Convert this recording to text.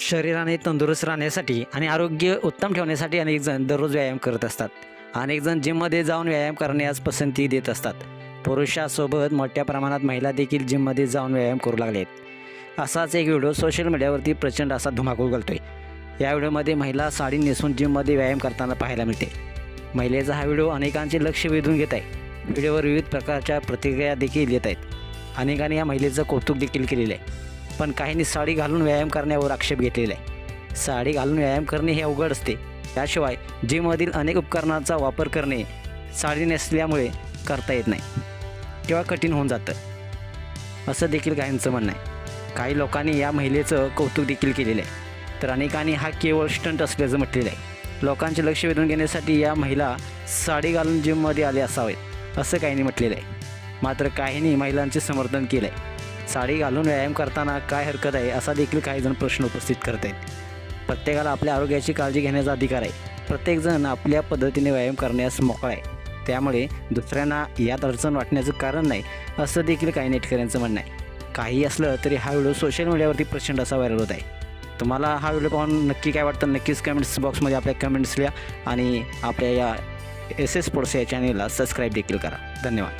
शरीराने तंदुरुस्त राहण्यासाठी आणि आरोग्य उत्तम ठेवण्यासाठी अनेक जण दररोज व्यायाम करत असतात. अनेक जण जिममध्ये जाऊन व्यायाम करण्यास पसंती देत असतात. पुरुषासोबत मोठ्या प्रमाणात महिला देखील जिममध्ये जाऊन व्यायाम करू लागले आहेत असाच एक व्हिडिओ सोशल मीडियावरती प्रचंड असा धुमाकूळ घालतोय. या व्हिडिओमध्ये महिला साडी नेसून जिममध्ये व्यायाम करताना पाहायला मिळते. महिलेचा हा व्हिडिओ अनेकांचे लक्ष वेधून घेत आहे. व्हिडिओवर विविध प्रकारच्या प्रतिक्रिया देखील येत आहेत. अनेकांनी या महिलेचं कौतुक देखील केलेलं आहे. पण काहींनी साडी घालून व्यायाम करण्यावर आक्षेप घेतलेला आहे. साडी घालून व्यायाम करणे हे अवघड असते. त्याशिवाय जिममधील अनेक उपकरणांचा वापर करणे साडी नसल्यामुळे करता येत नाही. किंवा कठीण होऊन जातं. असं देखील काहींचं म्हणणं आहे. काही लोकांनी या महिलेचं कौतुक देखील केलेलं आहे. तर अनेकांनी हा केवळ स्टंट असल्याचं म्हटलेलं आहे. लोकांचे लक्ष वेधून घेण्यासाठी या महिला साडी घालून जिममध्ये आले असावेत असं काहींनी म्हटलेलं आहे. मात्र काहींनी महिलांचे समर्थन केलं आहे साडी घालून व्यायाम करताना काय हरकत आहे असा देखील काही जण प्रश्न उपस्थित करत आहेत. प्रत्येकाला आपल्या आरोग्याची काळजी घेण्याचा अधिकार आहे. प्रत्येकजण आपल्या पद्धतीने व्यायाम करण्यास मोकळा आहे. त्यामुळे दुसऱ्यांना यात अडचण वाटण्याचं कारण नाही असं देखील काही नेटकऱ्यांचं म्हणणं आहे. काही असलं तरी हा व्हिडिओ सोशल मीडियावरती प्रचंड असा व्हायरल होत आहे. तुम्हाला हा व्हिडिओ पाहून नक्की काय वाटतं नक्कीच कमेंट्स बॉक्समध्ये आपल्या कमेंट्स लिहा आणि आपल्या या एस एस स्पोर्ट्स या चॅनेलला सबस्क्राईब देखील करा. धन्यवाद.